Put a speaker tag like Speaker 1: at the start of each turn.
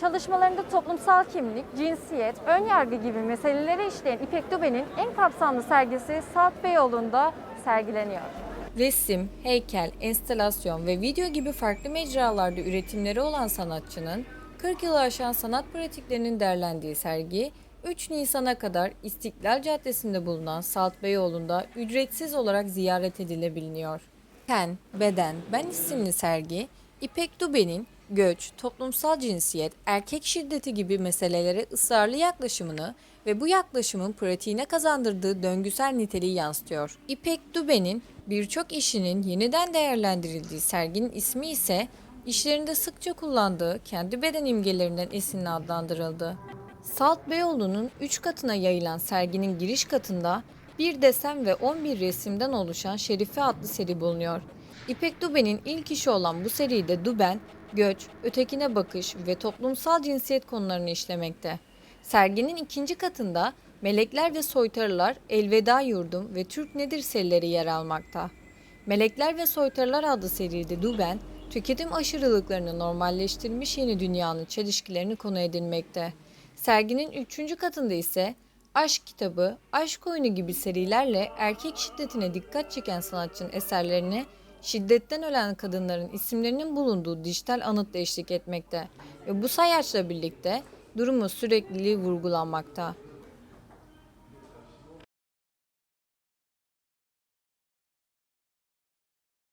Speaker 1: Çalışmalarında toplumsal kimlik, cinsiyet, ön yargı gibi meseleleri işleyen İpek Dube'nin en kapsamlı sergisi Saat Beyoğlu'nda sergileniyor.
Speaker 2: Resim, heykel, enstalasyon ve video gibi farklı mecralarda üretimleri olan sanatçının 40 yılı aşan sanat pratiklerinin derlendiği sergi 3 Nisan'a kadar İstiklal Caddesi'nde bulunan Salt Beyoğlu'nda ücretsiz olarak ziyaret edilebiliyor. Ten, Beden, Ben isimli sergi, İpek Dube'nin göç, toplumsal cinsiyet, erkek şiddeti gibi meselelere ısrarlı yaklaşımını ve bu yaklaşımın pratiğine kazandırdığı döngüsel niteliği yansıtıyor. İpek Dube'nin birçok işinin yeniden değerlendirildiği serginin ismi ise işlerinde sıkça kullandığı kendi beden imgelerinden esinle adlandırıldı. Salt Beyoğlu'nun 3 katına yayılan serginin giriş katında bir desen ve 11 resimden oluşan Şerife adlı seri bulunuyor. İpek Dube'nin ilk işi olan bu seride Duben, göç, ötekine bakış ve toplumsal cinsiyet konularını işlemekte. Serginin ikinci katında Melekler ve Soytarılar, Elveda Yurdum ve Türk Nedir serileri yer almakta. Melekler ve Soytarılar adlı seride Duben, tüketim aşırılıklarını normalleştirmiş yeni dünyanın çelişkilerini konu edinmekte. Serginin üçüncü katında ise Aşk kitabı, Aşk oyunu gibi serilerle erkek şiddetine dikkat çeken sanatçının eserlerine şiddetten ölen kadınların isimlerinin bulunduğu dijital anıtla eşlik etmekte ve bu sayaçla birlikte durumu sürekliliği vurgulanmakta.